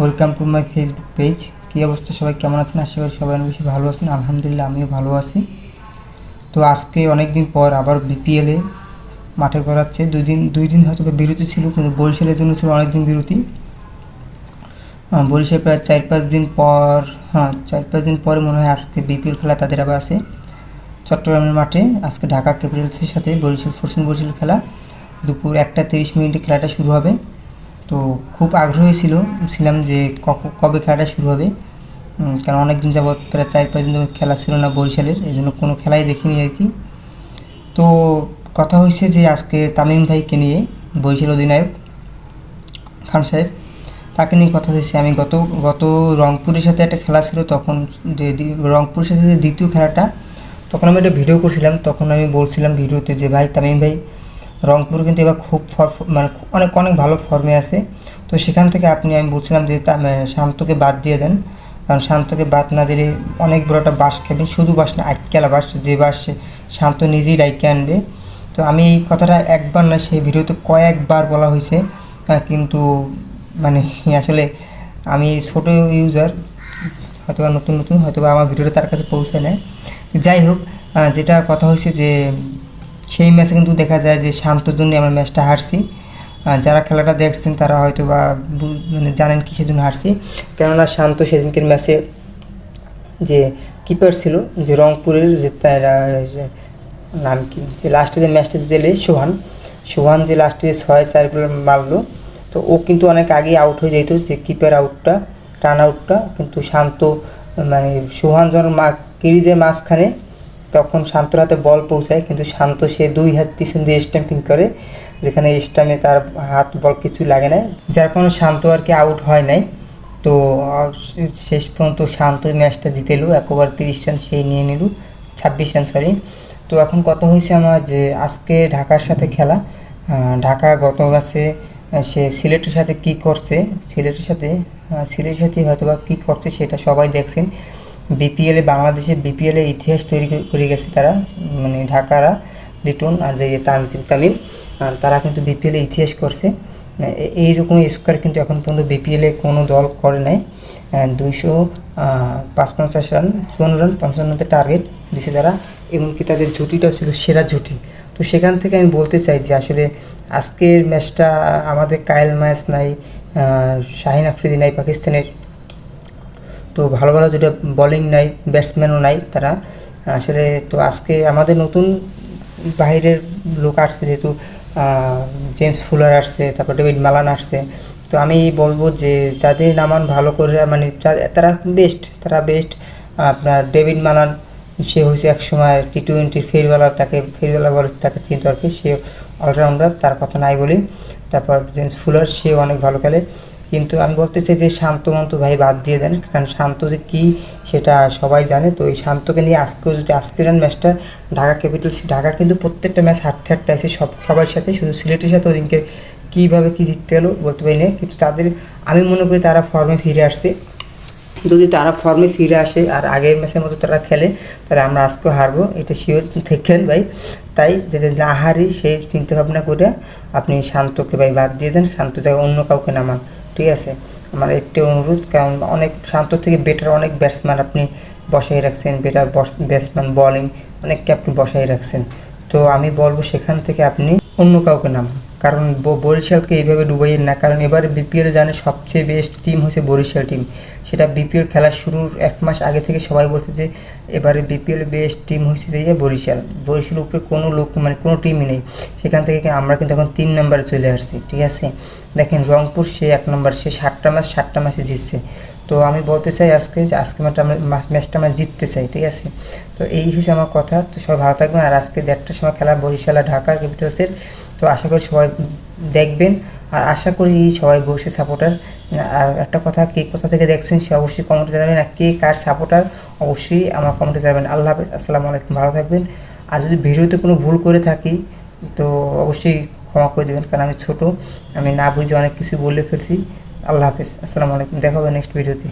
Welcome to my Facebook page কী অবস্থা? সবাই কেমন আছেন? আশা করি সবাই বেশি ভালো আছেন। আলহামদুলিল্লাহ, আমিও ভালো আছি। তো আজকে অনেক দিন পর আবার বিপিএলে মাঠে করাচ্ছে দুই দিন দুই দিন হয়তো বিরতি ছিল, কিন্তু বরিশালের জন্য ছিল অনেক দিন বিরতি বরিশাল প্রায় চার পাঁচ দিন পর হ্যাঁ চার পাঁচ দিন পরে মনে হয় আজকে বিপিএল খেলা তাদের আবার আছে। চট্টগ্রামের মাঠে আজকে ঢাকা ক্যাপিটালসের সাথে বরিশাল ফরসিন বরিশাল খেলা। দুপুর একটা তিরিশ মিনিটে খেলাটা শুরু হবে। তো খুব আগ্রহী ছিল, ছিলাম যে কবে খেলাটা শুরু হবে। কারণ অনেক দিন যাবৎ প্রায় চার পাঁচ দিন খেলা ছিল না বরিশালের, এই জন্য কোনো খেলাই দেখিনি আর কি। তো কথা হয়েছে যে আজকে তামিম ভাইকে নিয়ে বরিশাল অধিনায়ক খান সাহেব, তাকে নিয়ে কথা হয়েছে। আমি গত গত রংপুরের সাথে একটা খেলা ছিল, তখন যে রংপুরের সাথে যে দ্বিতীয় খেলাটা, তখন আমি একটা ভিডিও করছিলাম, তখন আমি বলছিলাম ভিডিওতে যে, ভাই, তামিম ভাই রংপুর কিন্তু এবার খুব ফর- মানে অনেক অনেক ভালো ফর্মে আছে। তো সেখান থেকে আপনি, আমি বলছিলাম যে শান্তকে বাদ দিয়ে দেন। কারণ শান্তকে বাদ না দিলে অনেক বড় একটা বাস খাবেন। শুধু বাস না আইকেলা বাস, যে বাস শান্ত নিজেই ডাইকে আনবে। তো আমি এই কথাটা একবার না সেই ভিডিওতে কয়েকবার বলা হয়েছে। কিন্তু মানে আসলে আমি ছোট ইউজার হয়তো নতুন নতুন হয়তো আমার ভিডিওটা তার কাছে পৌঁছে নেয়। যাই হোক যেটা কথা হয়েছে যে সেই ম্যাচে কিন্তু দেখা যায় যে শান্তর জন্য আমরা ম্যাচটা হারছি। যারা খেলাটা দেখছেন তারা হয়তো বা মানে জানেন কিসের জন্য হারছি। কেননা শান্ত সেদিনকের ম্যাচে যে কিপার ছিল, যে রংপুরের যে তার নাম কি? যে লাস্টে যে ম্যাচটা জিতেলে সোহান সোহান যে লাস্টে যে ছয় চারগুলো মারলো, তো ও কিন্তু অনেক আগেই আউট হয়ে যেত যে কিপার আউটটা রান আউটটা কিন্তু শান্ত মানে সোহান যখন মা, ক্রিজের মাঝখানে তখন শান্তর হাতে বল পৌঁছায়, কিন্তু শান্ত সে দুই হাত পিছন দিয়ে স্ট্যাম্পিং করে, যেখানে স্টামে তার হাত বল কিছু লাগে না। যার কোনো শান্ত আর কি আউট হয় নাই। তো শেষ পর্যন্ত শান্ত ম্যাচটা জিতেলো একবার তিরিশ রান সেই নিয়ে নিল, ছাব্বিশ রান সরি তো এখন কথা হয়েছে আমার যে, আজকে ঢাকার সাথে খেলা ঢাকা গত ম্যাচে সে সিলেটের সাথে কি করছে, সিলেটের সাথে সিলেটের সাথে হয়তো বা কী করছে সেটা সবাই দেখছেন। বিপিএলে বাংলাদেশে বিপিএলে ইতিহাস তৈরি করে- গেছে তারা মানে ঢাকারা, লিটন আর যে তানজিম তামিম তারা কিন্তু বিপিএলে ইতিহাস করছে। এইরকম স্কোয়ার কিন্তু এখন পর্যন্ত বিপিএলে কোনো দল করে নাই। দুইশো পাঁচ পঞ্চাশ রান, চুয়ান্ন রান, পঞ্চান্নতে টার্গেট দিছে তারা, এমনকি তাদের জুটিটাও ছিল সেরা জুটি। তো সেখান থেকে আমি বলতে চাই যে আসলে আজকের ম্যাচটা আমাদের কায়েল ম্যাচ নাই শাহিন আফ্রিদি নাই, পাকিস্তানের তো ভালো ভালো যেটা বোলিং নাই ব্যাটসম্যানও নাই তারা। আসলে তো আজকে আমাদের নতুন বাইরের লোক আসছে যেহেতু জেমস ফুলার আসছে, তারপর ডেভিড মালান আসছে। তো আমি বলব যে যাদের নামান ভালো করে মানে তারা বেস্ট তারা বেস্ট আপনার ডেভিড মালান সে হয়েছে এক সময় টি টোয়েন্টি ফেরওয়ালা তাকে ফেরওয়ালা বলে তাকে চিনতে কি সে অলরাউন্ডার তার কথা নাই বলি। তারপর জেমস ফুলার সে অনেক ভালো খেলে। কিন্তু আমি বলতে চাই যে শান্ত মন্ত ভাই বাদ দিয়ে দেন, কারণ শান্ত যে কী সেটা সবাই জানে। তো এই শান্তকে নিয়ে আজকেও যদি আজকের ম্যাচটা ঢাকা ক্যাপিটালস, ঢাকা কিন্তু প্রত্যেকটা ম্যাচ হারতে হারতে আছে সব সবার সাথে। শুধু সিলেটের সাথে ওদিনকে কীভাবে কী জিততে গেলো বলতে পারি না, কিন্তু তাদের আমি মনে করি তারা ফর্মে ফিরে আসছে। যদি তারা ফর্মে ফিরে আসে আর আগের ম্যাচের মতো তারা খেলে, তাহলে আমরা আজকেও হারবো, এটা শিওর থেকেন ভাই। তাই যদি না হারি সেই চিন্তা ভাবনা করে আপনি শান্তকে ভাই বাদ দিয়ে দেন, শান্ত জায়গায় অন্য কাউকে নামান ঠিক আছে? আমার একটি অনুরোধ, কারণ অনেক শান্ত থেকে বেটার অনেক ব্যাটসম্যান আপনি বসাই রাখছেন বেটার ব্যাটসম্যান বলিং অনেককে আপনি বসাই রাখছেন। তো আমি বলব সেখান থেকে আপনি অন্য কাউকে নামান। কারণ বরিশালকে এইভাবে ডুবাইয়েন না। কারণ এবারে বিপিএল জানে সবচেয়ে বেস্ট টিম হচ্ছে বরিশাল টিম সেটা বিপিএল খেলা শুরুর এক মাস আগে থেকে সবাই বলছে যে, এবারে বিপিএল বেস্ট টিম হচ্ছে যে বরিশাল। বরিশালের উপরে কোনো লোক মানে কোনো টিমই নেই। সেখান থেকে আমরা কিন্তু এখন তিন নম্বরে চলে আসছি, ঠিক আছে? দেখেন রংপুর সে এক নম্বর সে সাতটা ম্যাচ, সাতটা ম্যাচে জিতছে। তো আমি বলতে চাই আজকে যে আজকে ম্যাচটা আমরা ম্যাচটা আমরা জিততে চাই, ঠিক আছে? তো এই হিসেবে আমার কথা। তো সবাই ভালো থাকবেন। আর আজকে দেড়টার সময় খেলা বরিশাল ঢাকা ক্যাপিটালসের। তো আশা করি সবাই দেখবেন। আর আশা করি সবাই বসে সাপোর্টার। আর একটা কথা, কে কোথা থেকে দেখছেন সে অবশ্যই কমেন্টে জানাবেন। আর কে কার সাপোর্টার, অবশ্যই আমার কমেন্টে জানাবেন। আল্লাহ হাফেজ। আসসালামু আলাইকুম। ভালো থাকবেন। আর যদি ভিডিওতে কোনো ভুল করে থাকি, তো অবশ্যই ক্ষমা করে দেবেন। কারণ আমি ছোট। আমি না বুঝে অনেক কিছু বলে ফেলছি। আল্লাহ হাফিজ। আসসালামু আলাইকুম। দেখা হবে নেক্সট ভিডিওতে